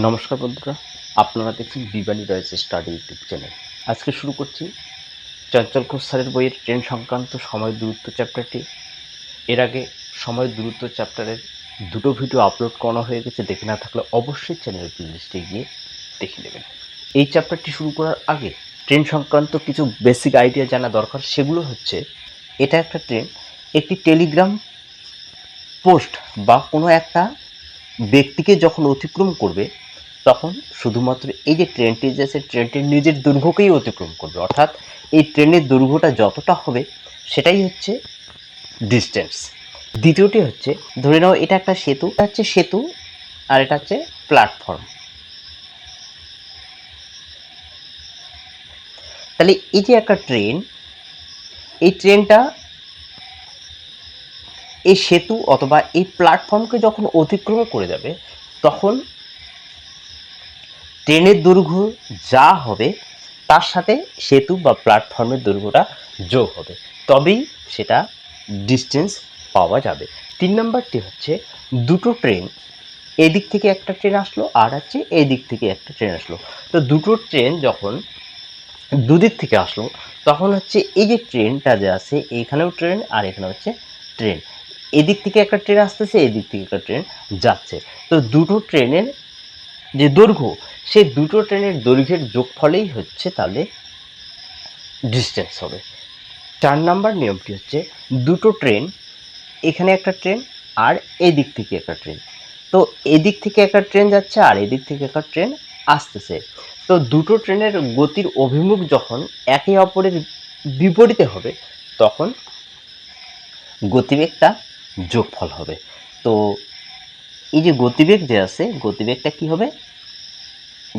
নমস্কার বন্ধুরা, আপনারা দেখছেন বিবানী রয়েছে স্টাডি ইউটিউব চ্যানেল আজকে শুরু করছি চঞ্চল ঘোষ স্যারের বইয়ের ট্রেন সংক্রান্ত সময় দূরত্ব চ্যাপ্টারটি এর আগে সময় দূরত্ব চ্যাপ্টারের দুটো ভিডিও আপলোড করানো হয়ে গেছে, দেখে না থাকলে অবশ্যই চ্যানেলের প্লেলিস্টে গিয়ে দেখে নেবেন। এই চ্যাপ্টারটি শুরু করার আগে ট্রেন সংক্রান্ত কিছু বেসিক আইডিয়া জানা দরকার, সেগুলো হচ্ছে এটা একটা ট্রেন, একটি টেলিগ্রাম পোস্ট বা কোনো একটা ব্যক্তিকে যখন অতিক্রম করবে তখন শুধুমাত্র এই যে ট্রেনটি যে আছে ট্রেনটির নিজের দৈর্ঘ্যকেই অতিক্রম করবে। অর্থাৎ এই ট্রেনের দৈর্ঘ্যটা যতটা হবে, সেটাই হচ্ছে ডিস্টেন্স দ্বিতীয়টি হচ্ছে, ধরে নাও এটা একটা সেতু, এটা হচ্ছে সেতু আর এটা হচ্ছে প্ল্যাটফর্ম তাহলে এই যে একটা ট্রেন, এই ট্রেনটা এই সেতু অথবা এই প্ল্যাটফর্মকে যখন অতিক্রম করে যাবে, তখন ট্রেনের দৈর্ঘ্য যা হবে, তার সাথে সেতু বা প্ল্যাটফর্মের দৈর্ঘ্যটা যোগ হবে। তবেই সেটা ডিস্টেন্স পাওয়া যাবে। তিন নম্বরটি হচ্ছে, দুটো ট্রেন, এদিক থেকে একটা ট্রেন আসলো, আর হচ্ছে এদিক থেকে একটা ট্রেন আসলো। তো দুটো ট্রেন যখন দুদিক থেকে আসলো, তখন হচ্ছে এই যে ট্রেনটা যে আছে, এখানেও ট্রেন আর এখানে হচ্ছে ট্রেন। এদিক থেকে একটা ট্রেন আসতেছে, এদিক থেকে একটা ট্রেন যাচ্ছে। তো দুটো ট্রেনের যে দৈর্ঘ্য সেই দুটো ট্রেনের দৈর্ঘ্যের যোগফলেই হচ্ছে তাহলে ডিস্টেন্স হবে। চার নাম্বার নিয়মটি হচ্ছে দুটো ট্রেন, এখানে একটা ট্রেন আর এই দিক থেকে একটা ট্রেন। তো এদিক থেকে একটা ট্রেন যাচ্ছে আর এদিক থেকে একটা ট্রেন আসতেছে। তো দুটো ট্রেনের গতির অভিমুখ যখন একে অপরের বিপরীতে হবে, তখন গতিবেগটা যোগফল হবে। তো এই যে গতিবেগ যে আছে, গতিবেগটা কি হবে?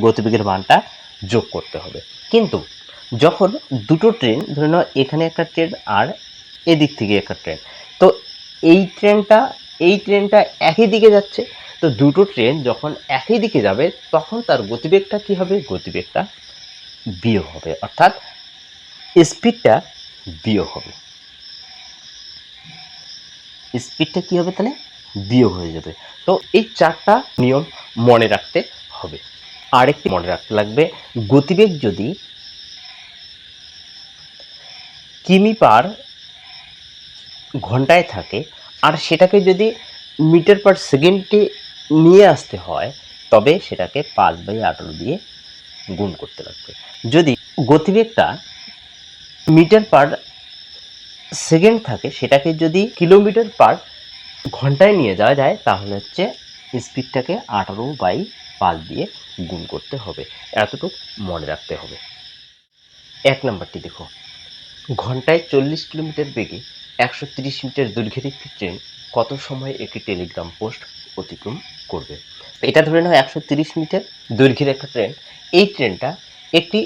গতিবেগের মানটা যোগ করতে হবে। কিন্তু যখন দুটো ট্রেন ধরে নাও এখানে একটা ট্রেন আর এদিক থেকে একটা ট্রেন তো এই ট্রেনটা এই ট্রেনটা একই দিকে যাচ্ছে। তো দুটো ট্রেন যখন একই দিকে যাবে, তখন তার গতিবেগটা কি হবে? গতিবেগটা বিয়োগ হবে। অর্থাৎ স্পিডটা বিয়োগ হবে। স্পিডটা কি হবে তাহলে? বিয়োগ হয়ে যাবে। তো এই চারটা নিয়ম মনে রাখতে হবে। আরেকটি মনে রাখতে লাগবে, গতিবেগ যদি কিমি পার ঘন্টায় থাকে, আর সেটাকে যদি মিটার পার সেকেন্ডে নিয়ে আসতে হয়, তবে সেটাকে পাঁচ বাই আঠারো দিয়ে গুণ করতে লাগবে। যদি গতিবেগটা মিটার পার সেকেন্ড থাকে, সেটাকে যদি কিলোমিটার পার ঘন্টায় নিয়ে যাওয়া যায়, তাহলে হচ্ছে স্পিডটাকে আঠারো বাই পাঁচ দিয়ে গুণ করতে হবে। এতটুকু মনে রাখতে হবে। এক নম্বরটি দেখো। ঘন্টায় চল্লিশ কিলোমিটার বেগে একশো তিরিশ মিটার দৈর্ঘ্যের একটি ট্রেন কত সময় একটি টেলিগ্রাম পোস্ট অতিক্রম করবে? এটা ধরে নাও একশো তিরিশ মিটার দৈর্ঘ্যের একটা ট্রেন। এই ট্রেনটা একটি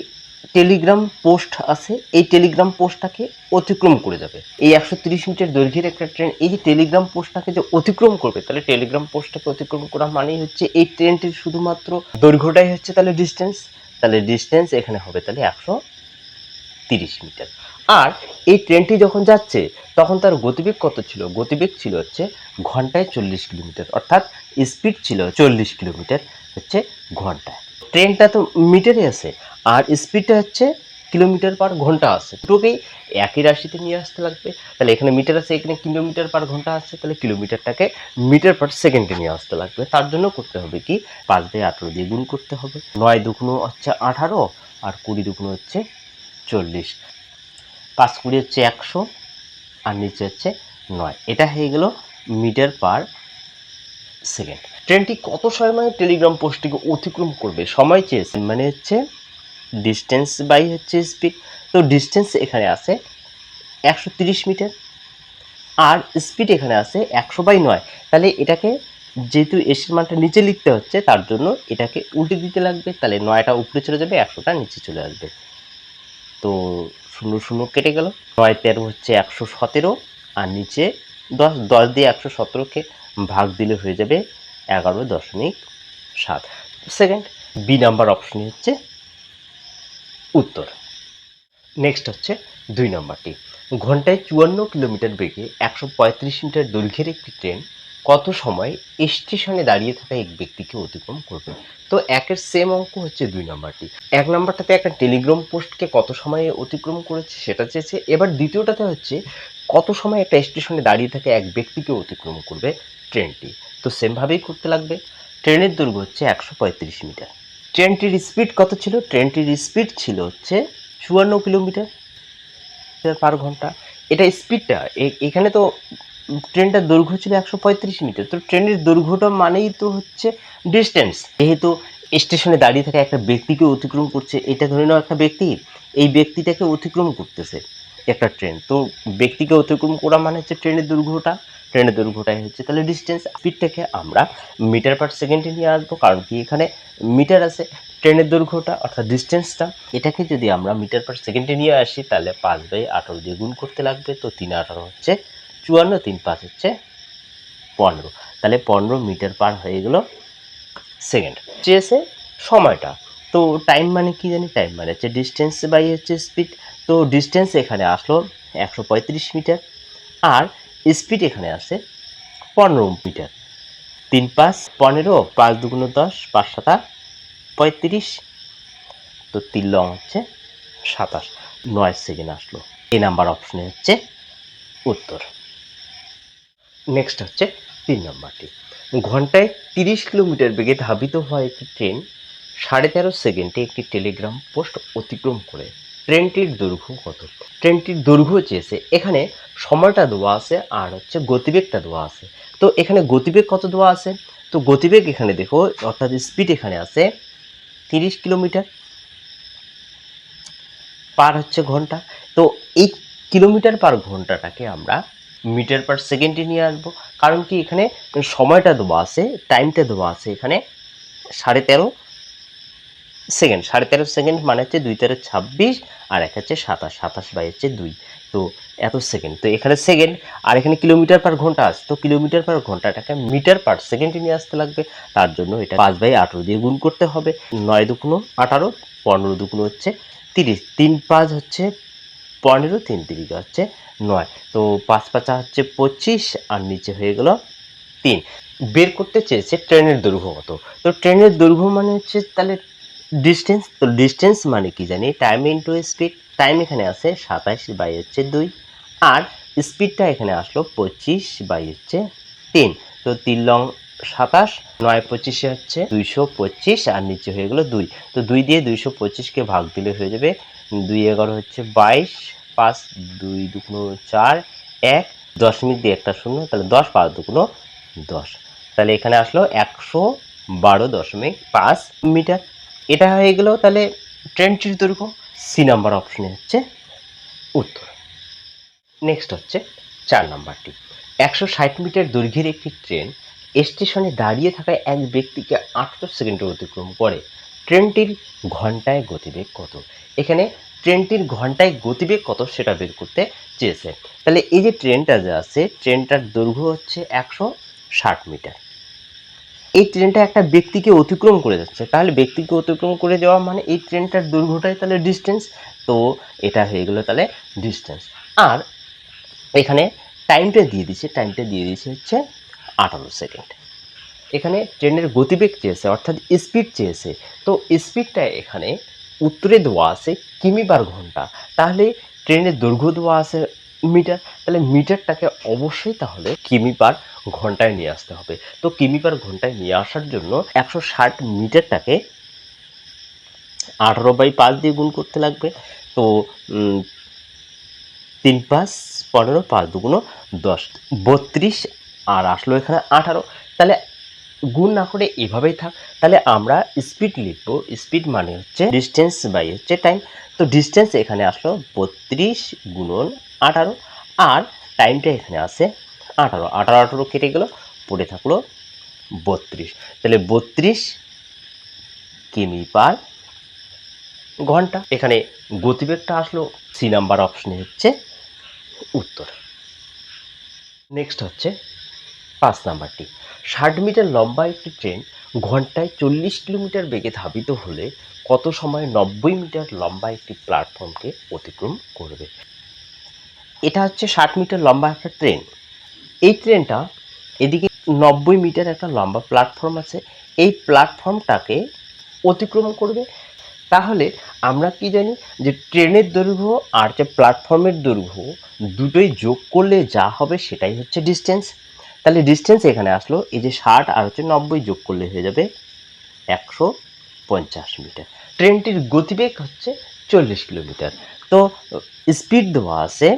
টেলিগ্রাম পোস্ট আছে, এই টেলিগ্রাম পোস্টটাকে অতিক্রম করে যাবে। এই একশো মিটার দৈর্ঘ্যের একটা ট্রেন এই যে টেলিগ্রাম পোস্টটাকে যে অতিক্রম করবে, তাহলে টেলিগ্রাম পোস্টটাকে অতিক্রম করা মানেই হচ্ছে এই ট্রেনটির শুধুমাত্র দৈর্ঘ্যটাই হচ্ছে তাহলে ডিস্টেন্স তাহলে ডিস্টেন্স এখানে হবে তাহলে একশো তিরিশ মিটার। আর এই ট্রেনটি যখন যাচ্ছে, তখন তার গতিবেগ কত ছিল? গতিবেগ ছিল হচ্ছে ঘন্টায় চল্লিশ কিলোমিটার, অর্থাৎ স্পিড ছিল চল্লিশ কিলোমিটার হচ্ছে ঘন্টায়। ট্রেনটা তো মিটারে আছে, আর স্পিডটা হচ্ছে কিলোমিটার পার ঘণ্টা আছে। দুটোকেই একই রাশিতে নিয়ে আসতে লাগবে। তাহলে এখানে মিটার আছে, এখানে কিলোমিটার পার ঘণ্টা আছে, তাহলে কিলোমিটারটাকে মিটার পার সেকেন্ডে নিয়ে আসতে লাগবে। তার জন্য করতে হবে কি? পাঁচ দিয়ে আঠেরো দিয়ে গুণ করতে হবে। নয় দুগুণ হচ্ছে আঠারো, আর কুড়ি দুগুণ হচ্ছে চল্লিশ। পাঁচ কুড়ি হচ্ছে একশো, আর নিচে হচ্ছে নয়। এটা হয়ে গেল মিটার পার সেকেন্ড। ট্রেনটি কত সময় টেলিগ্রাম পোস্টটিকে অতিক্রম করবে? সময় চেয়েছে মানে হচ্ছে ডিস্টেন্স বাই হচ্ছে স্পিড তো ডিস্টেন্স এখানে আছে একশো তিরিশ মিটার আর স্পিড এখানে আছে একশো বাই নয়। তাহলে এটাকে যেহেতু এসির মানটা নিচে লিখতে হচ্ছে, তার জন্য এটাকে উল্টে দিতে লাগবে। তাহলে নয়টা উপরে চলে যাবে, একশোটা নিচে চলে আসবে। তো শূন্য শূন্য কেটে গেল। নয় তেরো হচ্ছে একশো সতেরো আর নিচে দশ দশ দিয়ে একশো সতেরোকে ভাগ দিলে হয়ে যাবে এগারো দশমিক সাত। সেকেন্ড বি নাম্বার অপশনই হচ্ছে উত্তর। নেক্সট হচ্ছে দুই নম্বরটি। ঘন্টায় চুয়ান্ন কিলোমিটার বেগে একশো পঁয়ত্রিশ মিটার দৈর্ঘ্যের একটি ট্রেন কত সময় স্টেশনে দাঁড়িয়ে থাকা এক ব্যক্তিকে অতিক্রম করবে? তো একের সেম অঙ্ক হচ্ছে দুই নম্বরটি। এক নম্বরটাতে একটা টেলিগ্রাম পোস্টকে কত সময়ে অতিক্রম করেছে সেটা চেয়েছে। এবার দ্বিতীয়টাতে হচ্ছে কত সময় একটা স্টেশনে দাঁড়িয়ে থাকে এক ব্যক্তিকে অতিক্রম করবে ট্রেনটি? তো সেমভাবেই করতে লাগবে। ট্রেনের দৈর্ঘ্য হচ্ছে একশো পঁয়ত্রিশ মিটার। ট্রেনটির স্পিড কত ছিল? ট্রেনটির স্পিড ছিল হচ্ছে চুয়ান্ন কিলোমিটার পার ঘণ্টা। এটা স্পিডটা এখানে তো ট্রেনটার দৈর্ঘ্য ছিল একশো পঁয়ত্রিশ মিটার। তো ট্রেনের দৈর্ঘ্যটা মানেই তো হচ্ছে ডিস্টেন্স যেহেতু স্টেশনে দাঁড়িয়ে থাকা একটা ব্যক্তিকে অতিক্রম করছে, এটা ধরে নাও একটা ব্যক্তি, এই ব্যক্তিটাকে অতিক্রম করতেছে। একটা ট্রেন তো ব্যক্তিকে অতিক্রম করা মানে হচ্ছে ট্রেনের দৈর্ঘ্যটা ট্রেনের দৈর্ঘ্যটাই হচ্ছে তাহলে ডিস্টেন্স স্পিডটাকে আমরা মিটার পার সেকেন্ডে নিয়ে আসব। কারণ কি এখানে মিটার আছে ট্রেনের দৈর্ঘ্যটা অর্থাৎ ডিস্টেন্সটা এটাকে যদি আমরা মিটার পার সেকেন্ডে নিয়ে আসি, তাহলে পাঁচ বাই আঠারো দিয়ে গুণ করতে লাগবে। তো তিন আঠারো হচ্ছে চুয়ান্ন, তিন পাঁচ হচ্ছে পনেরো। তাহলে পনেরো মিটার পার হয়ে গেল সেকেন্ড চেয়েছে সময়টা। তো টাইম মানে কি জানি? টাইম মানে হচ্ছে ডিস্টেন্স বাই হচ্ছে স্পিড তো ডিস্টেন্স এখানে আসলো একশো পঁয়ত্রিশ মিটার আর স্পিড এখানে আছে পনেরো মিটার। তিন পাঁচ পনেরো, পাঁচ দুগুণ দশ, পাঁচ সাতা পঁয়ত্রিশ। তো তিন লং হচ্ছে সাতাশ। নয় সেকেন্ড আসলো। এই নাম্বার অপশনে হচ্ছে উত্তর। নেক্সট হচ্ছে তিন নম্বরটি। ঘন্টায় তিরিশ কিলোমিটার বেগে ধাবিত হওয়া একটি ট্রেন সাড়ে তেরো সেকেন্ডে একটি টেলিগ্রাম পোস্ট অতিক্রম করে। ট্রেনটির দৈর্ঘ্য কত? ট্রেনটির দৈর্ঘ্য চেয়েছে এখানে সময়টা দেওয়া আছে আর হচ্ছে গতিবেগটা দেওয়া আছে। তো এখানে গতিবেগ কত দেওয়া আছে? তো গতিবেগ এখানে দেখো, অর্থাৎ স্পিড এখানে আছে তিরিশ কিলোমিটার পার হচ্ছে ঘণ্টা। তো এই কিলোমিটার পার ঘন্টাটাকে আমরা মিটার পার সেকেন্ডে নিয়ে আসব। কারণ কি এখানে সময়টা দেওয়া আছে, টাইমটা দেওয়া আছে এখানে সাড়ে তেরো। সেকেন্ড, সাড়ে তেরো সেকেন্ড মানে হচ্ছে দুই তেরো ছাব্বিশ, আর এক হচ্ছে সাতাশ সাতাশ বাই হচ্ছে দুই। তো এত সেকেন্ড, তো এখানে সেকেন্ড, আর এখানে কিলোমিটার পার ঘণ্টা আছে, তো কিলোমিটার পার ঘন্টাটাকে মিটার পার সেকেন্ডে নিয়ে আসতে লাগবে, তার জন্য এটা পাঁচ বাই আঠেরো দিয়ে গুণ করতে হবে। নয় দুকুনো আঠারো, পনেরো দুকুনো হচ্ছে তিরিশ, তিন পাঁচ হচ্ছে পনেরো, তিন তিরিশ হচ্ছে নয়। তো পাঁচ পাঁচা হচ্ছে পঁচিশ, আর নিচে হয়ে গেল তিন। বের করতে চেয়েছে ট্রেনের দৈর্ঘ্য কত তো ট্রেনের দৈর্ঘ্য মানে হচ্ছে তাহলে ডিস্টেন্স তো ডিস্টেন্স মানে কি জানি? টাইম ইন্টু স্পিড টাইম এখানে আছে সাতাশ বাই হচ্ছে দুই। আর স্পিডটা এখানে আসলো পঁচিশ বাই হচ্ছে তিন। তো তিন লং সাতাশ, নয় পঁচিশে হচ্ছে দুইশো পঁচিশ, আর নিচে হয়ে গেলো দুই। তো দুই দিয়ে দুইশো পঁচিশকে ভাগ দিলে হয়ে যাবে দুই এগারো হচ্ছে বাইশ, পাঁচ দুই দুগুলো চার, এক দশমিক দিয়ে একটা শূন্য, তাহলে দশ, পাঁচ দুগুলো দশ। তাহলে এখানে আসলো একশো বারো দশমিক পাঁচ মিটার। এটা হয়ে গেল তাহলে ট্রেনটির দৈর্ঘ্য সি নাম্বার অপশনে হচ্ছে উত্তর। নেক্সট হচ্ছে চার নাম্বারটি। একশো ষাট মিটার দৈর্ঘ্যের একটি ট্রেন স্টেশনে দাঁড়িয়ে থাকা এক ব্যক্তিকে আটশো সেকেন্ডে অতিক্রম করে। ট্রেনটির ঘন্টায় গতিবেগ কত? এখানে ট্রেনটির ঘন্টায় গতিবেগ কত সেটা বের করতে চেয়েছে। তাহলে এই যে ট্রেনটা যে আছে ট্রেনটার দৈর্ঘ্য হচ্ছে একশো ষাট মিটার। এই ট্রেনটা একটা ব্যক্তিকে অতিক্রম করে যাচ্ছে। তাহলে ব্যক্তিকে অতিক্রম করে যাওয়া মানে এই ট্রেনটার দৈর্ঘ্যটাই তাহলে ডিস্টেন্স তো এটা হয়ে গেলো তাহলে ডিস্টেন্স আর এখানে টাইমটা দিয়ে দিচ্ছে টাইমটা দিয়ে দিচ্ছে হচ্ছে আঠারো সেকেন্ড এখানে ট্রেনের গতিবেগ চেয়েছে, অর্থাৎ স্পিড চেয়েছে। তো স্পিডটা এখানে উত্তরে দেওয়া আছে কিমি বার ঘণ্টা। তাহলে ট্রেনের দৈর্ঘ্য দেওয়া আছে মিটার, তাহলে মিটারটাকে অবশ্যই তাহলে কিমি পার ঘন্টায় নিয়ে আসতে হবে। তো কিমি পার ঘন্টায় নিয়ে আসার জন্য একশো ষাট মিটারটাকে আঠারো বাই পাঁচ দিয়ে গুণ করতে লাগবে। তো তিন পাঁচ, পনেরো, পাঁচ দুগুণো দশ, বত্রিশ, আর আসলো এখানে আঠারো। তাহলে গুণ না করে এভাবেই থাক, তাহলে আমরা স্পিড লিখব, স্পিড মানে হচ্ছে ডিস্টেন্স বাই হচ্ছে টাইম তো ডিস্টেন্স এখানে আসলো বত্রিশ গুণন আঠারো। আর টাইমটা এখানে আছে আঠারো। আঠারো আঠারো কেটে গেল, পড়ে থাকল বত্রিশ। তাহলে বত্রিশ কিমি পার ঘণ্টা। এখানে গতিবেগটা আসলো সি নাম্বার অপশনে হচ্ছে উত্তর। নেক্সট হচ্ছে পাঁচ নাম্বারটি। ষাট মিটার লম্বা একটি ট্রেন ঘন্টায় চল্লিশ কিলোমিটার বেগে ধাবিত হলে কত সময় নব্বই মিটার লম্বা একটি প্ল্যাটফর্মকে অতিক্রম করবে? এটা হচ্ছে ষাট মিটার লম্বা একটা ট্রেন এই ট্রেনটা এদিকে নব্বই মিটার একটা লম্বা প্ল্যাটফর্ম আছে। এই প্ল্যাটফর্মটাকে অতিক্রম করবে। তাহলে আমরা কি জানি যে ট্রেনের দৈর্ঘ্য আর যে প্ল্যাটফর্মের দৈর্ঘ্য দুটোই যোগ করলে যা হবে সেটাই হচ্ছে ডিস্টেন্স তাহলে ডিস্টেন্স এখানে আসলো, এই যে ষাট আর হচ্ছে নব্বই যোগ করলে হয়ে যাবে একশো পঞ্চাশ মিটার। ট্রেনটির গতিবেগ হচ্ছে চল্লিশ কিলোমিটার। তো স্পিড দেওয়া আছে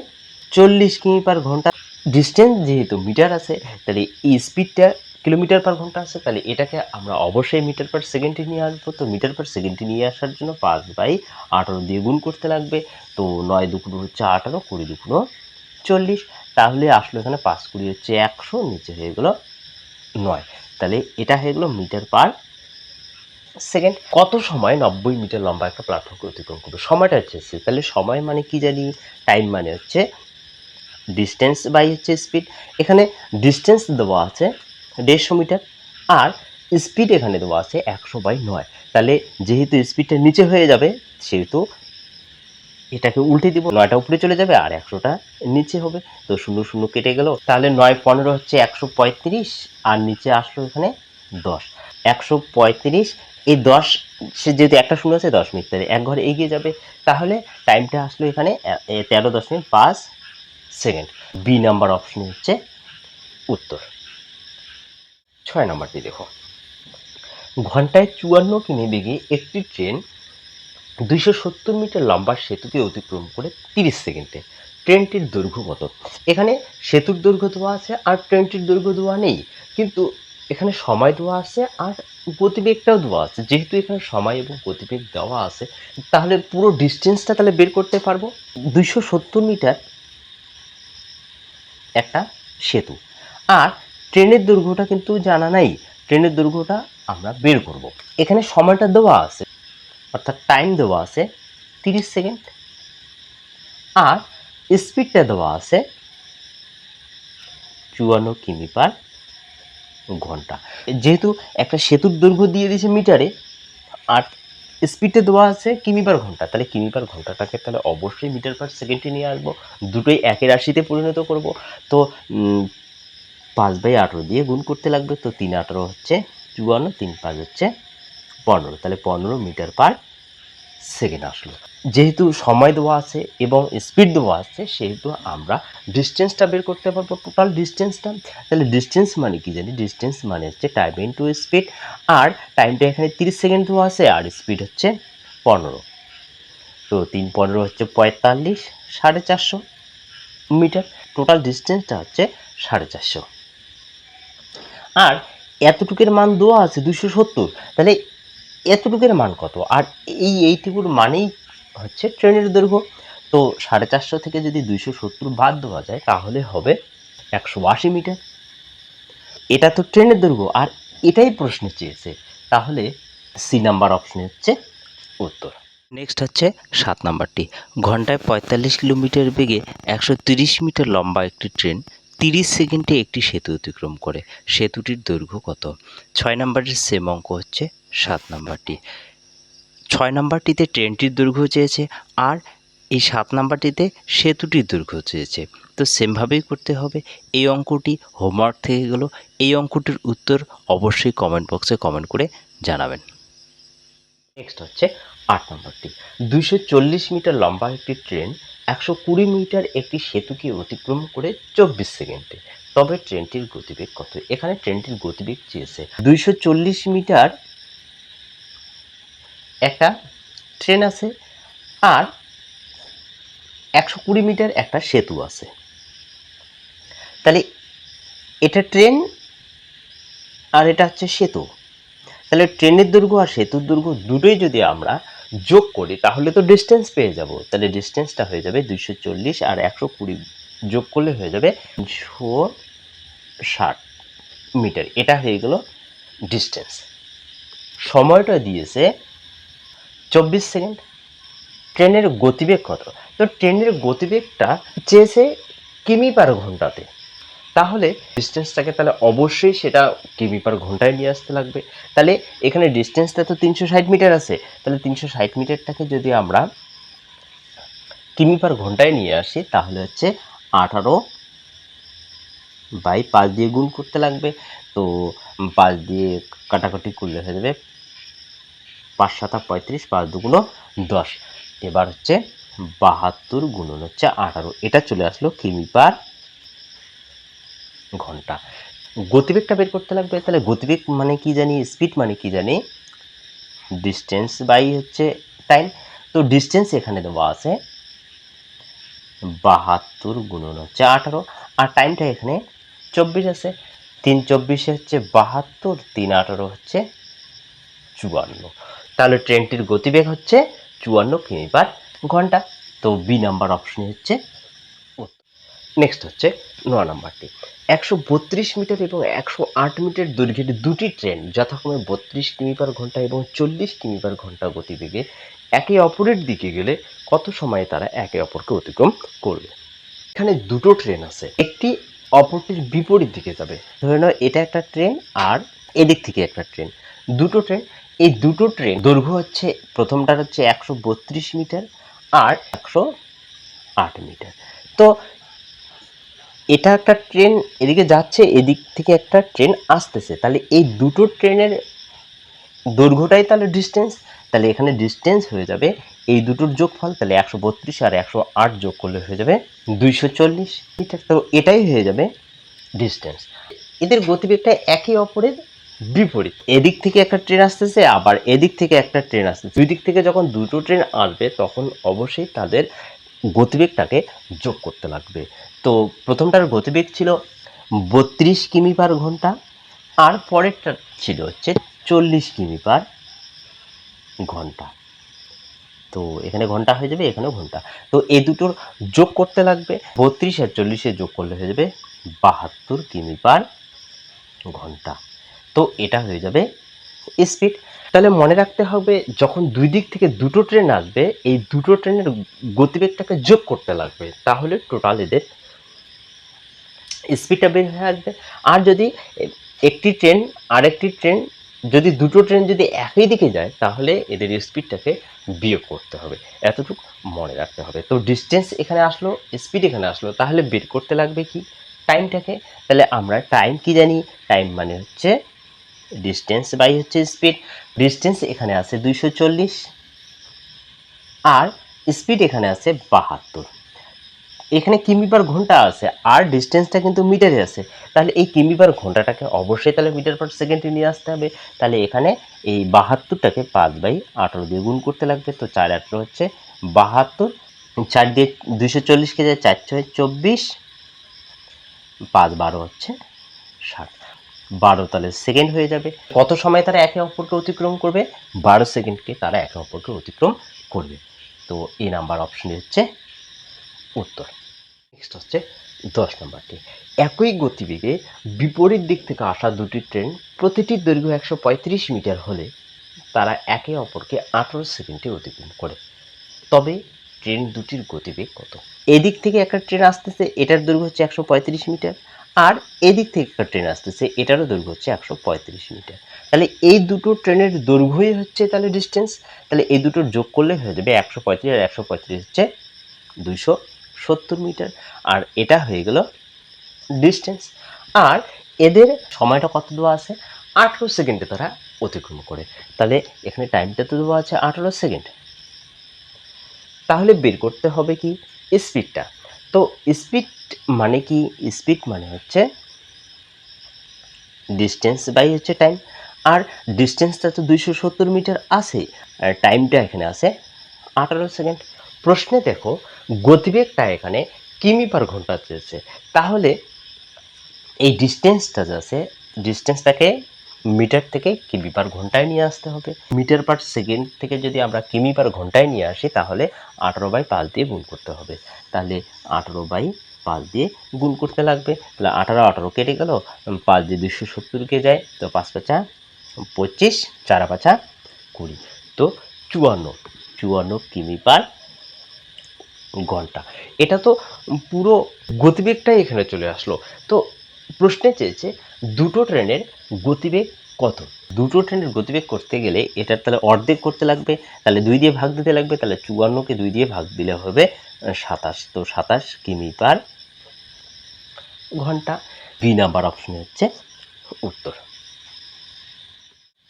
চল্লিশ কিমি পার ঘণ্টা ডিস্টেন্স যেহেতু মিটার আছে, তাহলে এই স্পিডটা কিলোমিটার পার ঘণ্টা আছে, তাহলে এটাকে আমরা অবশ্যই মিটার পার সেকেন্ডে নিয়ে আসব। তো মিটার পার সেকেন্ডে নিয়ে আসার জন্য পাঁচ বাই আঠারো দিয়ে গুণ করতে লাগবে। তো নয় দুপুর হচ্ছে আঠারো, কুড়ি দুপুর চল্লিশ। তাহলে আসলো এখানে পাঁচ, কুড়ি হচ্ছে একশো, নিচে হয়ে গেলো নয়। তাহলে এটা হয়ে গেলো মিটার পার সেকেন্ড কত সময়? নব্বই মিটার লম্বা একটা প্ল্যাটফর্মকে অতিক্রম করবে। সময়টা হচ্ছে তাহলে সময় মানে কি জানি? টাইম মানে হচ্ছে ডিস্টেন্স বাই হচ্ছে স্পিড এখানে ডিস্টেন্স দেওয়া আছে দেড়শো মিটার, আর স্পিড এখানে দেওয়া আছে একশো বাই নয়। তাহলে যেহেতু স্পিডটা নিচে হয়ে যাবে, সেহেতু এটাকে উল্টে দিব। নয়টা উপরে চলে যাবে আর একশোটা নিচে হবে। তো শূন্য শূন্য কেটে গেল। তাহলে নয় পনেরো হচ্ছে একশো পঁয়ত্রিশ, আর নিচে আসলো এখানে দশ। একশো পঁয়ত্রিশ, এই দশ, সে যেহেতু একটা শূন্য আছে, দশ মিনিট, তাহলে এক ঘরে এগিয়ে যাবে। তাহলে টাইমটা আসলো এখানে তেরো দশমিক পাঁচ সেকেন্ড। বি নাম্বার অপশন হচ্ছে উত্তর। ছয় নাম্বারটি দেখো। ঘন্টায় চুয়ান্ন কিমি বেগে একটি ট্রেন দুইশো সত্তর মিটার লম্বা সেতুকে অতিক্রম করে তিরিশ সেকেন্ডে। ট্রেনটির দৈর্ঘ্য কত? এখানে সেতুর দৈর্ঘ্য দেওয়া আছে আর ট্রেনটির দৈর্ঘ্য দেওয়া নেই। কিন্তু এখানে সময় দেওয়া আছে আর গতিবেগটাও দেওয়া আছে। যেহেতু এখানে সময় এবং গতিবেগ দেওয়া আছে, তাহলে পুরো ডিস্টেন্সটা তাহলে বের করতে পারব। দুইশো সত্তর মিটার একটা সেতু। আর ট্রেনের দৈর্ঘ্যটা কিন্তু জানা নাই। ট্রেনের দৈর্ঘ্যটা আমরা বের করব। এখানে সময়টা দেওয়া আছে, অর্থাৎ টাইম দেওয়া আছে তিরিশ সেকেন্ড আর স্পিডটা দেওয়া আছে চুয়ান্ন কিমি পার ঘণ্টা। যেহেতু একটা সেতুর দৈর্ঘ্য দিয়ে দিয়েছে মিটারে আর স্পিডটা দেওয়া আছে কিমি পার ঘণ্টা। তাহলে কিমি পার ঘন্টাটাকে তাহলে অবশ্যই মিটার পার সেকেন্ডে নিয়ে আসব। দুটোই একই রাশিতে পরিণত করব। তো পাঁচ বাই আঠেরো দিয়ে গুণ করতে লাগবে। তো তিন আঠেরো হচ্ছে চুয়ান্ন, তিন পাঁচ হচ্ছে পনেরো। তাহলে পনেরো মিটার পার সেকেন্ড আসলো। যেহেতু সময় দেওয়া আছে এবং স্পিড দেওয়া আছে, সেহেতু আমরা ডিস্টেন্সটা বের করতে পারব। টোটাল ডিস্টেন্সটা তাহলে ডিস্টেন্স মানে কি জানি? ডিস্টেন্স মানে হচ্ছে টাইম ইন্টু স্পিড আর টাইমটা এখানে তিরিশ সেকেন্ড দেওয়া আছে আর স্পিড হচ্ছে পনেরো। তো তিন পনেরো হচ্ছে পঁয়তাল্লিশ, সাড়ে চারশো মিটার। টোটাল ডিস্টেন্সটা হচ্ছে সাড়ে চারশো। আর এতটুকের মান দেওয়া আছে দুশো সত্তর, তাহলে এতটুকের মান কত? আর এই এইটুকুর মানেই হচ্ছে ট্রেনের দৈর্ঘ্য। তো সাড়ে চারশো থেকে যদি দুইশো সত্তর বাদ দেওয়া যায়, তাহলে হবে একশো আশি মিটার। এটা তো ট্রেনের দৈর্ঘ্য। আর এটাই প্রশ্ন চেয়েছে। তাহলে সি নাম্বার অপশন হচ্ছে উত্তর। নেক্সট হচ্ছে সাত নাম্বারটি। ঘন্টায় পঁয়তাল্লিশ কিলোমিটার বেগে একশো তিরিশ মিটার লম্বা একটি ট্রেন তিরিশ সেকেন্ডে একটি সেতু অতিক্রম করে। সেতুটির দৈর্ঘ্য কত? ছয় নাম্বারের সেম অঙ্ক হচ্ছে সাত নাম্বারটি। ছয় নাম্বারটিতে ট্রেনটির দৈর্ঘ্য চেয়েছে আর এই সাত নাম্বারটিতে সেতুটির দৈর্ঘ্য চেয়েছে। তো সেমভাবেই করতে হবে। এই অঙ্কটি হোমওয়ার্ক থেকে গেল। এই অঙ্কটির উত্তর অবশ্যই কমেন্ট বক্সে কমেন্ট করে জানাবেন। নেক্সট হচ্ছে আট নম্বরটি। দুইশো চল্লিশ মিটার লম্বা একটি ট্রেন একশো কুড়ি মিটার একটি সেতুকে অতিক্রম করে চব্বিশ সেকেন্ডে। তবে ট্রেনটির গতিবেগ কত? এখানে ট্রেনটির গতিবেগ চেয়েছে দুইশো চল্লিশ মিটার একটা ট্রেন আছে আর একশো কুড়ি মিটার একটা সেতু আছে। তাহলে এটা ট্রেন আর এটা হচ্ছে সেতু। তাহলে ট্রেনের দৈর্ঘ্য আর সেতুর দৈর্ঘ্য দুটোই যদি আমরা যোগ করি, তাহলে তো ডিস্টেন্স পেয়ে যাব। তাহলে ডিস্টেন্সটা হয়ে যাবে দুইশো চল্লিশ আর একশো কুড়ি যোগ করলে হয়ে যাবে তিনশো ষাট মিটার। এটা হয়ে গেল ডিস্টেন্স সময়টা দিয়েছে চব্বিশ সেকেন্ড। ট্রেনের গতিবেগ কত? তো ট্রেনের গতিবেগটা চেয়েছে কিমি পার ঘন্টাতে। তাহলে ডিস্টেন্সটাকে তাহলে অবশ্যই সেটা কিমি পার ঘন্টায় নিয়ে আসতে লাগবে। তাহলে এখানে ডিস্টেন্সটা তো তিনশো ষাট মিটার আছে। তাহলে তিনশো ষাট মিটারটাকে যদি আমরা কিমি পার ঘন্টায় নিয়ে আসি, তাহলে হচ্ছে আঠারো বাই পাঁচ দিয়ে গুণ করতে লাগবে। তো পাঁচ দিয়ে কাটাকাটি করলে হয়ে যাবে পাঁচ সাতা পঁয়ত্রিশ পাঁচ দুগুলো দশ। এবার হচ্ছে বাহাত্তর গুণন হচ্ছে আঠারো। এটা চলে আসলো কিমি পার ঘণ্টা। গতিবেগটা বের করতে লাগবে, তাহলে গতিবেগ মানে কি জানি স্পিড মানে কি জানি? ডিস্টেন্স বাই হচ্ছে টাইম তো ডিস্টেন্স এখানে দেওয়া আছে, বাহাত্তর গুণন হচ্ছে আঠারো। আর টাইমটা এখানে চব্বিশ আছে। তিন চব্বিশে হচ্ছে বাহাত্তর, তিন আঠারো হচ্ছে চুয়ান্ন। তাহলে ট্রেনটির গতিবেগ হচ্ছে চুয়ান্ন কিমি পার ঘণ্টা। তো বি নাম্বার অপশন হচ্ছে নেক্সট হচ্ছে ন নাম্বারটি। একশো বত্রিশ মিটার এবং একশো আট মিটার দৈর্ঘ্যের দুটি ট্রেন যথাক্রমে বত্রিশ কিমি পার ঘণ্টা এবং চল্লিশ কিমি পার ঘণ্টা গতিবেগে একে অপরের দিকে গেলে কত সময়ে তারা একে অপরকে অতিক্রম করবে? এখানে দুটো ট্রেন আছে। একটি অপরটির বিপরীত দিকে যাবে। ধরে নাও এটা একটা ট্রেন আর এদিক থেকে একটা ট্রেন। দুটো ট্রেন এই দুটো ট্রেন দৈর্ঘ্য হচ্ছে, প্রথমটার হচ্ছে একশো বত্রিশ মিটার আর একশো আট মিটার। তো এটা একটা ট্রেন এদিকে যাচ্ছে, এদিক থেকে একটা ট্রেন আসতেছে। তাহলে এই দুটো ট্রেনের দৈর্ঘ্যটাই তাহলে ডিস্টেন্স তাহলে এখানে ডিস্টেন্স হয়ে যাবে এই দুটোর যোগফল, তাহলে একশো বত্রিশ আর একশো আট যোগ করলে হয়ে যাবে দুইশো চল্লিশ মিটার। তো এটাই হয়ে যাবে ডিস্টেন্স এদের গতিবেগটা একে অপরের বিপরীত। এদিক থেকে একটা ট্রেন আসতেছে, আবার এদিক থেকে একটা ট্রেন আসতেছে। দুই দিক থেকে যখন দুটো ট্রেন আসবে, তখন অবশ্যই তাদের গতিবেগটাকে যোগ করতে লাগবে। তো প্রথমটার গতিবেগ ছিল বত্রিশ কিমি পার ঘণ্টা, আর পরেরটা ছিল হচ্ছে চল্লিশ কিমি পার ঘণ্টা। তো এখানে ঘণ্টা হয়ে যাবে, এখানেও ঘণ্টা। তো এই দুটোর যোগ করতে লাগবে, বত্রিশ আর চল্লিশে যোগ করলে হয়ে যাবে বাহাত্তর কিমি পার ঘণ্টা। তো এটা হয়ে যাবে স্পিড তাহলে মনে রাখতে হবে যখন দুই দিক থেকে দুটো ট্রেন আসবে, এই দুটো ট্রেনের গতিবেগটাকে যোগ করতে লাগবে, তাহলে টোটাল এদের স্পিডটা বের হয়ে আসবে। আর যদি একটি ট্রেন আরেকটি ট্রেন যদি দুটো ট্রেন যদি একই দিকে যায়, তাহলে এদের স্পিডটাকে বিয়োগ করতে হবে। এতটুকু মনে রাখতে হবে। তো ডিস্টেন্স এখানে আসলো স্পিড এখানে আসলো, তাহলে বের করতে লাগবে কি? টাইমটাকে তাহলে আমরা টাইম কি জানি? টাইম মানে হচ্ছে ডিস্টেন্স বাই হচ্ছে স্পিড ডিস্টেন্স এখানে আছে দুইশো চল্লিশ আর স্পিড এখানে আছে বাহাত্তর। এখানে কিমি পার ঘণ্টা আছে, আর ডিস্টেন্সটা কিন্তু মিটারে আছে। তাহলে এই কিমি পার ঘন্টাটাকে অবশ্যই তাহলে মিটার পার সেকেন্ডে নিয়ে আসতে হবে। তাহলে এখানে এই বাহাত্তরটাকে পাঁচ বাই আঠারো দিয়ে গুণ করতে লাগবে। তো চার আঠারো হচ্ছে বাহাত্তর, চার দিয়ে দুইশো চল্লিশকে যায় চার ছয় চব্বিশ, পাঁচ বারো হচ্ছে ষাট। বারো তাহলে সেকেন্ড হয়ে যাবে। কত সময় তারা একে অপরকে অতিক্রম করবে? বারো সেকেন্ডকে তারা একে অপরকে অতিক্রম করবে। তো এই নাম্বার অপশনই হচ্ছে উত্তর। নেক্সট হচ্ছে দশ নম্বরটি। একই গতিবেগে বিপরীত দিক থেকে আসা দুটি ট্রেন প্রতিটির দৈর্ঘ্য একশো পঁয়ত্রিশ মিটার হলে তারা একে অপরকে আঠারো সেকেন্ডে অতিক্রম করে। তবে ট্রেন দুটির গতিবেগ কত? এদিক থেকে একটা ট্রেন আসতেছে, এটার দৈর্ঘ্য হচ্ছে একশো পঁয়ত্রিশ মিটার। আর এদিক থেকে একটা ট্রেন আসতেছে, এটারও দৈর্ঘ্য হচ্ছে একশো পঁয়ত্রিশ মিটার। তাহলে এই দুটো ট্রেনের দৈর্ঘ্যই হচ্ছে তাহলে ডিস্টেন্স তাহলে এই দুটোর যোগ করলে হয়ে যাবে একশো পঁয়ত্রিশ, আর একশো পঁয়ত্রিশ হচ্ছে দুইশো সত্তর মিটার। আর এটা হয়ে গেল ডিস্টেন্স আর এদের সময়টা কত দেওয়া আছে? আঠেরো সেকেন্ডে তারা অতিক্রম করে। তাহলে এখানে টাইমটা তো দেওয়া আছে আঠেরো সেকেন্ড। তাহলে বের করতে হবে কি? স্পিডটা তো স্পিড মানে কি? স্পিড মানে হচ্ছে ডিস্টেন্স বাই হচ্ছে টাইম আর ডিস্টেন্সটা তো দুইশো সত্তর মিটার আছে টাইমটা এখানে আছে আঠারো সেকেন্ড প্রশ্নে দেখো, গতিবেগটা এখানে কিমি পার ঘণ্টা চেয়েছে। তাহলে এই ডিস্টেন্সটা যে আছে ডিস্টেন্সটাকে মিটার থেকে কিমি পার ঘন্টায় নিয়ে আসতে হবে। মিটার পার সেকেন্ড থেকে যদি আমরা কিমি পার ঘন্টায় নিয়ে আসি, তাহলে আঠারো বাই পাঁচ দিয়ে গুণ করতে হবে। তাহলে আঠারো বাই পাঁচ দিয়ে গুণ করতে লাগবে। তাহলে আঠারো আঠারো কেটে গেল পাঁচ দিয়ে দুশো সত্তরকে যায়, তো পাঁচ পাঁচা পঁচিশ, চারা পাঁচা কুড়ি। তো চুয়ান্ন চুয়ান্ন কিমি পার ঘণ্টা। এটা তো পুরো গতিবেগটাই এখানে চলে আসলো। তো প্রশ্নে চেয়েছে দুটো ট্রেনের গতিবেগ কত? দুটো ট্রেনের গতিবেগ করতে গেলে এটার তাহলে অর্ধেক করতে লাগবে, তাহলে দুই দিয়ে ভাগ দিতে লাগবে, তাহলে চুয়ান্নকে দুই দিয়ে ভাগ দিলে হবে সাতাশ। তো সাতাশ কিমি পার ঘণ্টা। বি নাম্বার অপশন হচ্ছে উত্তর।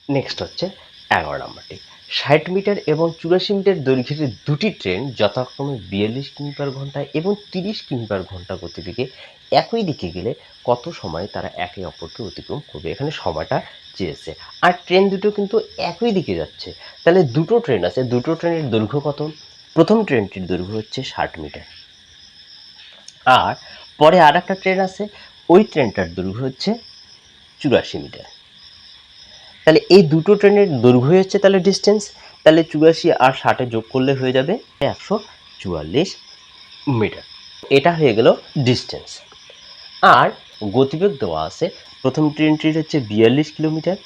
নেক্সট হচ্ছে এগারো নাম্বারটি ষাট মিটার এবং চুরাশি মিটার দৈর্ঘ্যের দুটি ট্রেন যথাক্রমে বিয়াল্লিশ কিমি পার ঘণ্টা এবং তিরিশ কিমি পার ঘণ্টা গতিবেগে একই দিকে গেলে কত সময় তারা একে অপরকে অতিক্রম করবে? এখানে সময়টা চেয়েছে। আর ট্রেন দুটো কিন্তু একই দিকে যাচ্ছে। তাহলে দুটো ট্রেন আছে। দুটো ট্রেনের দৈর্ঘ্য কত? প্রথম ট্রেনটির দৈর্ঘ্য হচ্ছে ষাট মিটার। আর পরে আর একটা ট্রেন আছে। ওই ট্রেনটার দৈর্ঘ্য হচ্ছে চুরাশি মিটার। তাহলে এই দুটো ট্রেনের দৈর্ঘ্য হচ্ছে তাহলে ডিস্টেন্স তাহলে চুরাশি আর ষাটে যোগ করলে হয়ে যাবে একশো চুয়াল্লিশ মিটার। এটা হয়ে গেল ডিস্টেন্স আর গতিবেগ দেওয়া আছে। প্রথম ট্রেনটির হচ্ছে বিয়াল্লিশ কিলোমিটার,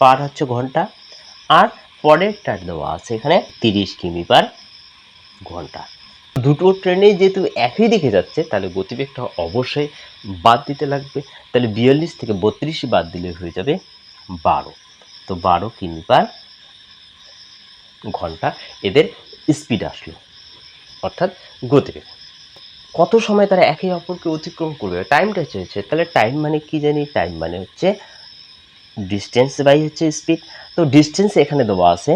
পার হচ্ছে ঘণ্টা, আর পরেরটার দেওয়া আছে এখানে তিরিশ কিমি পার ঘণ্টা। দুটো ট্রেনেই যেহেতু একই দিকে যাচ্ছে, তাহলে গতিবেগটা অবশ্যই বাদ দিতে লাগবে। তাহলে বিয়াল্লিশ থেকে বত্রিশ বাদ দিলে হয়ে যাবে বারো। তো বারো কিমি পার ঘণ্টা। এদের স্পিড আসলো, অর্থাৎ গতিবেগ। কত সময় তারা একে অপরকে অতিক্রম করবে? টাইমটা চেয়েছে। তাহলে টাইম মানে কি জানি? টাইম মানে হচ্ছে ডিস্টেন্স বাই হচ্ছে স্পিড তো ডিস্টেন্স এখানে দেওয়া আছে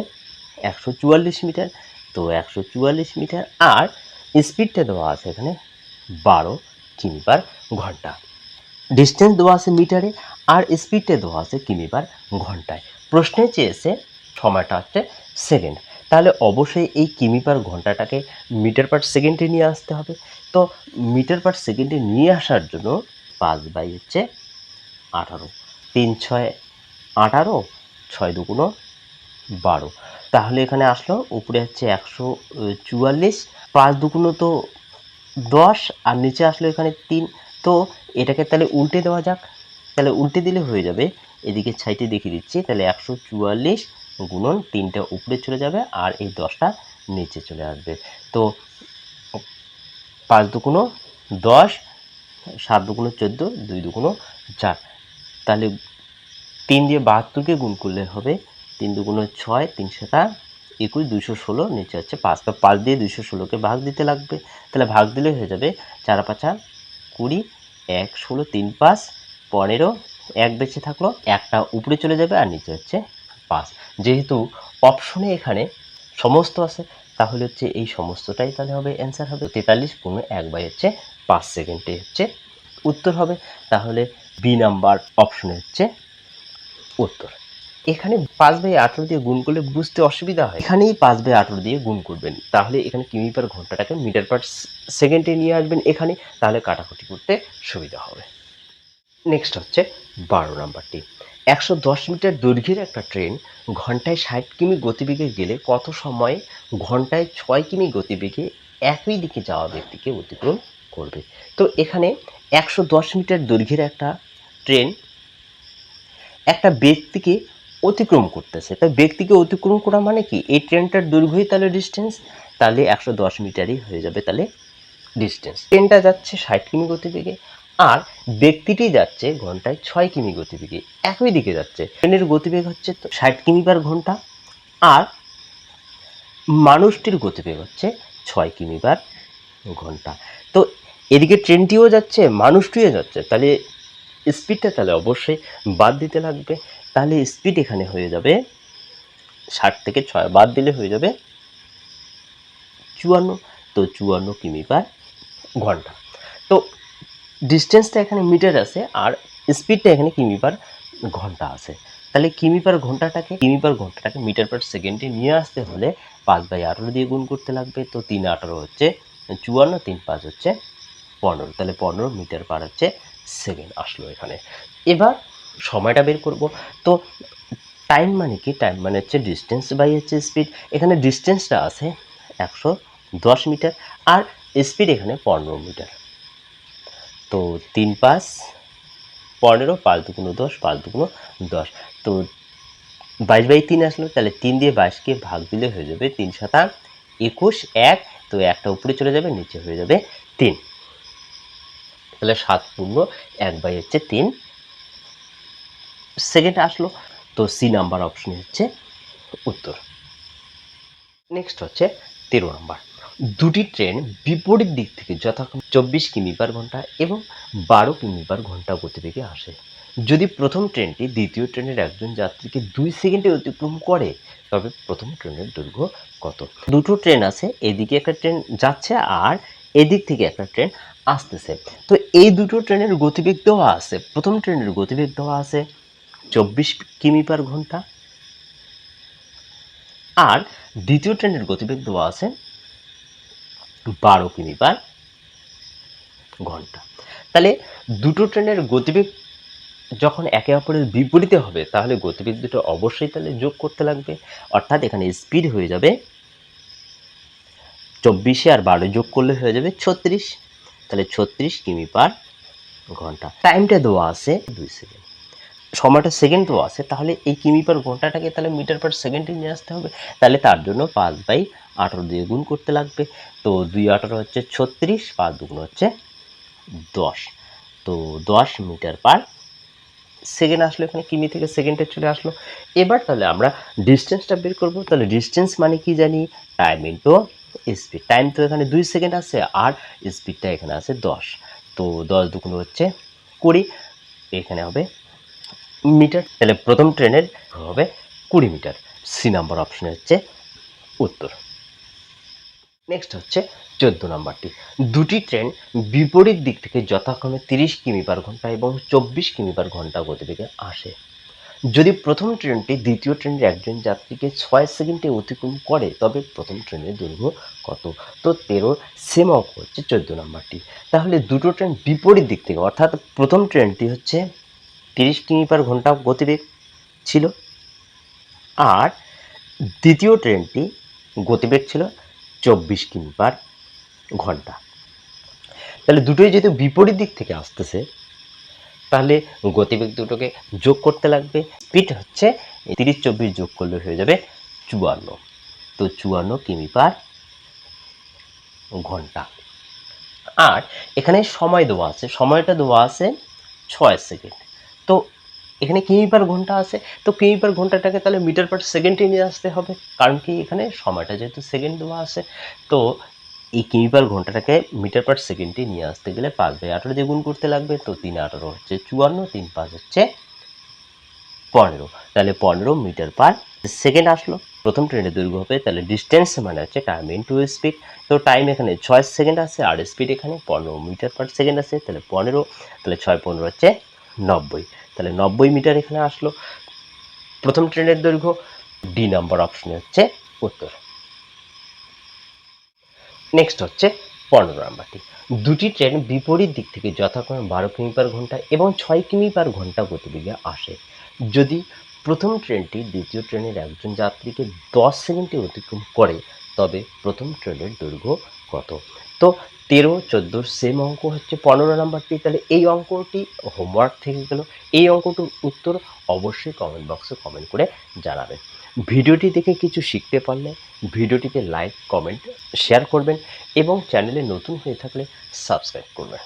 একশো চুয়াল্লিশ মিটার। তো একশো চুয়াল্লিশ মিটার আর স্পিডটা দেওয়া আছে এখানে বারো কিমি পার ঘণ্টা। ডিস্টেন্স দেওয়া আছে মিটারে আর স্পিডটা দেওয়া আছে কিমি পার ঘন্টায়। প্রশ্নে চেয়েছে সময়টা হচ্ছে সেকেন্ড তাহলে অবশ্যই এই কিমি পার ঘন্টাটাকে মিটার পার সেকেন্ডে নিয়ে আসতে হবে। তো মিটার পার সেকেন্ডে নিয়ে আসার জন্য পাঁচ বাই হচ্ছে আঠারো। তিন ছয় আঠারো, ছয় দুগুণো বারো। তাহলে এখানে আসলো, উপরে হচ্ছে একশো চুয়াল্লিশ। পাঁচ দুগুণো তো দশ, আর নিচে আসলো এখানে তিন। তো এটাকে তাহলে উল্টে দেওয়া যাক। তাহলে উল্টে দিলে হয়ে যাবে, এদিকে ছাইটে দেখিয়ে দিচ্ছি, তাহলে একশো চুয়াল্লিশ গুণন তিনটা উপরে চলে যাবে, আর এই দশটা নিচে চলে আসবে। তো পাঁচ দুগুণো দশ, সাত দুগুণো চোদ্দ, দুই দুগুণো চার। তাহলে তিন দিয়ে বাহাত্তরকে গুণ করলে হবে তিন দুগুণো ছয়, তিন সাতা একুশ, দুইশো ষোলো, নিচে হচ্ছে পাঁচ। তো পাঁচ দিয়ে দুশো ষোলোকে ভাগ দিতে লাগবে। তাহলে ভাগ দিলে হয়ে যাবে চার পাঁচা কুড়ি, এক, ষোলো, তিন পাঁচ, পনেরো, এক বেঁচে থাকল একটা উপরে চলে যাবে আর নিচে হচ্ছে পাঁচ। যেহেতু অপশনে এখানে সমস্ত আছে তাহলে হচ্ছে এই সমস্তটাই তাহলে হবে অ্যান্সার হবে। তেতাল্লিশ পূর্ণ এক বাই হচ্ছে পাঁচ সেকেন্ডে হচ্ছে উত্তর হবে। তাহলে বি নাম্বার অপশনে হচ্ছে উত্তর। এখানে পাঁচ বাই আঠেরো দিয়ে গুণ করলে বুঝতে অসুবিধা হয়। এখানেই পাঁচ বাই আঠেরো দিয়ে গুণ করবেন। তাহলে এখানে কিমি পার ঘন্টাটাকে মিটার পার সেকেন্ডে নিয়ে আসবেন এখানে। তাহলে কাটাকুটি করতে সুবিধা হবে। নেক্সট হচ্ছে বারো নাম্বারটি একশো দশ মিটার দৈর্ঘ্যের একটা ট্রেন ঘন্টায় ষাট কিমি গতিবেগে গেলে কত সময়? ঘন্টায় ছয় কিমি গতিবেগে একই দিকে যাওয়া ব্যক্তিকে অতিক্রম করবে। তো এখানে একশো দশ মিটার দৈর্ঘ্যের একটা ট্রেন একটা ব্যক্তিকে অতিক্রম করতেছে। তাই ব্যক্তিকে অতিক্রম করা মানে কি? এই ট্রেনটার দৈর্ঘ্যই তাহলে ডিস্টেন্স তাহলে একশো দশ মিটারই হয়ে যাবে তাহলে ডিস্টেন্স ট্রেনটা যাচ্ছে ষাট কিমি গতিবেগে আর ব্যক্তিটি যাচ্ছে ঘন্টায় ছয় কিমি গতিবেগে, একই দিকে যাচ্ছে। ট্রেনের গতিবেগ হচ্ছে তো ষাট কিমি পার ঘণ্টা, আর মানুষটির গতিবেগ হচ্ছে ছয় কিমি পার ঘণ্টা। তো এদিকে ট্রেনটিও যাচ্ছে, মানুষটিও যাচ্ছে, তাহলে স্পিডটা তাহলে অবশ্যই বাদ দিতে লাগবে। তাহলে স্পিড এখানে হয়ে যাবে ষাট থেকে ছয়, বাদ দিলে হয়ে যাবে চুয়ান্ন, তো চুয়ান্ন কিমি পার ঘণ্টা। তো ডিস্টেন্সটা এখানে মিটার আছে আর স্পিডটা এখানে কিমি পার ঘণ্টা আছে। তাহলে কিমি পার ঘন্টাটাকে, কিমি পার ঘন্টাটাকে মিটার পার সেকেন্ডে নিয়ে আসতে হলে পাঁচ বাই আঠারো দিয়ে গুণ করতে লাগবে। তো তিন আঠারো হচ্ছে চুয়ান্ন, তিন পাঁচ হচ্ছে পনেরো। তাহলে পনেরো মিটার পার হচ্ছে সেকেন্ড আসলো এখানে। এবার সময়টা বের করব। তো টাইম মানে কি? টাইম মানে হচ্ছে ডিস্টেন্স বাই হচ্ছে স্পিড এখানে ডিস্টেন্সটা আছে একশো দশ মিটার আর স্পিড এখানে পনেরো মিটার তো তিন পাঁচ পনেরো পাঁচ দুগুণ দশ পাঁচ দুগুণ দশ। তো বাইশ বাই তিন আসলো, তাহলে তিন দিয়ে বাইশকে ভাগ দিলে হয়ে যাবে তিন সাতা একুশ, এক, তো একটা উপরে চলে যাবে, নিচে হয়ে যাবে তিন। তাহলে সাত পূর্ণ এক বাই হচ্ছে তিন। সেকেন্ড আসলো, তো সি নাম্বার অপশন হচ্ছে উত্তর। নেক্সট হচ্ছে তেরো নাম্বার। দুটি ট্রেন বিপরীত দিক থেকে যথাক্রমে চব্বিশ কিমি পার ঘণ্টা এবং বারো কিমি পার ঘণ্টা গতিবেগে আসে। যদি প্রথম ট্রেনটি দ্বিতীয় ট্রেনের একজন যাত্রীকে দুই সেকেন্ডে অতিক্রম করে, তবে প্রথম ট্রেনের দৈর্ঘ্য কত? দুটো ট্রেন আছে, এদিকে একটা ট্রেন যাচ্ছে আর এদিক থেকে একটা ট্রেন আসতেছে। তো এই দুটো ট্রেনের গতিবেগ দেওয়া আছে, প্রথম ট্রেনের গতিবেগ দেওয়া আছে চব্বিশ কিমি পার ঘণ্টা। আর দ্বিতীয় ট্রেনের গতিবেগ দেওয়া আছে বারো কিমি পার ঘণ্টা। তাহলে দুটো ট্রেনের গতিবেগ যখন একে অপরের বিপরীতে হবে, তাহলে গতিবেগ দুটো অবশ্যই তাহলে যোগ করতে লাগবে। অর্থাৎ এখানে স্পিড হয়ে যাবে চব্বিশে আর বারো যোগ করলে হয়ে যাবে ছত্রিশ। তাহলে ছত্রিশ কিমি পার ঘণ্টা। টাইমটা দেওয়া আছে দুই সেকেন্ড সময়টা সেকেন্ড দেওয়া আছে, তাহলে এই কিমি পার ঘন্টাটাকে তাহলে মিটার পার সেকেন্ডে নিয়ে আসতে হবে। তাহলে তার জন্য পাঁচ বাই আঠারো দিয়ে গুণ করতে লাগবে। তো দুই আঠারো হচ্ছে ছত্রিশ, পাঁচ দুগুণ হচ্ছে দশ। তো দশ মিটার পার সেকেন্ড আসলো এখানে, কিমি থেকে সেকেন্ডে চলে আসলো। এবার তাহলে আমরা ডিস্টেন্সটা বের করব। তাহলে ডিস্টেন্স মানে কি জানি? টাইম ইন্টু স্পিড টাইম তো এখানে দুই সেকেন্ড আছে আর স্পিডটা এখানে আছে দশ। তো দশ দুগুণ হচ্ছে কুড়ি। এখানে হবে মিটার, তাহলে প্রথম ট্রেনের হবে কুড়ি মিটার। সি নাম্বার অপশন হচ্ছে উত্তর। নেক্সট হচ্ছে চোদ্দ নাম্বারটি। দুটি ট্রেন বিপরীত দিক থেকে যথাক্রমে তিরিশ কিমি পার ঘণ্টা এবং চব্বিশ কিমি পার ঘণ্টা গতিবেগে আসে। যদি প্রথম ট্রেনটি দ্বিতীয় ট্রেনের একজন যাত্রীকে ছয় সেকেন্ডে অতিক্রম করে, তবে প্রথম ট্রেনের দৈর্ঘ্য কত? তো তেরো সেম অঙ্ক হচ্ছে চোদ্দ নাম্বারটি। তাহলে দুটো ট্রেন বিপরীত দিক থেকে, অর্থাৎ প্রথম ট্রেনটি হচ্ছে তিরিশ কিমি পার ঘণ্টা গতিবেগ ছিল। আর দ্বিতীয় ট্রেনটি গতিবেগ ছিল চব্বিশ কিমি পার ঘণ্টা। তাহলে দুটোই যেহেতু বিপরীত দিক থেকে আসতেছে, তাহলে গতিবেগ দুটোকে যোগ করতে লাগবে। স্পিড হচ্ছে তিরিশ চব্বিশ যোগ করলে হয়ে যাবে চুয়ান্ন। তো চুয়ান্ন কিমি পার ঘণ্টা। আর এখানে সময় দেওয়া আছে, সময়টা দেওয়া আছে ছয় সেকেন্ড। তো এখানে কিমি পার ঘণ্টা আছে? তো কিমি পার ঘন্টাটাকে তাহলে মিটার পার সেকেন্ডে নিয়ে আসতে হবে? কারণ কি এখানে সময়টা যেহেতু সেকেন্ড দেওয়া আছে, তো এই কিমি পার ঘন্টাটাকে মিটার পার সেকেন্ডে নিয়ে আসতে গেলে পাঁচ বাই আঠারো দিয়ে গুণ করতে লাগবে, তো তিন আঠারো হচ্ছে চুয়ান্ন, তিন পাঁচ হচ্ছে পনেরো। তাহলে পনেরো মিটার পার সেকেন্ড আসলো। প্রথম ট্রেনের দৈর্ঘ্য হবে তাহলে ডিস্টেন্স মানে হচ্ছে টাইম ইন টু স্পিড তো টাইম এখানে ছয় সেকেন্ড আছে, আর স্পিড এখানে পনেরো মিটার পার সেকেন্ড আছে, তাহলে পনেরো, তাহলে ছয় পনেরো হচ্ছে নব্বই। তাহলে নব্বই মিটার এখানে আসলো। প্রথম ট্রেনের দৈর্ঘ্য ডি নাম্বার অপশনে হচ্ছে উত্তর। নেক্সট হচ্ছে পনেরো নাম্বারটি দুটি ট্রেন বিপরীত দিক থেকে যথাক্রমে বারো কিমি পার ঘণ্টা এবং ছয় কিমি পার ঘণ্টা গতিবেগে আসে। যদি প্রথম ট্রেনটি দ্বিতীয় ট্রেনের একজন যাত্রীকে দশ সেকেন্ডে অতিক্রম করে, তবে প্রথম ট্রেনের দৈর্ঘ্য কত? তো তেরো চোদ্দোর সেম অঙ্ক হচ্ছে পনেরো নাম্বারটি। তাহলে এই অঙ্কটি হোমওয়ার্ক থেকে গেল। এই অঙ্কটির উত্তর অবশ্যই কমেন্ট বক্সে কমেন্ট করে জানাবেন। ভিডিওটি দেখে কিছু শিখতে পারলে ভিডিওটিতে লাইক কমেন্ট শেয়ার করবেন এবং চ্যানেলে নতুন হয়ে থাকলে সাবস্ক্রাইব করবেন।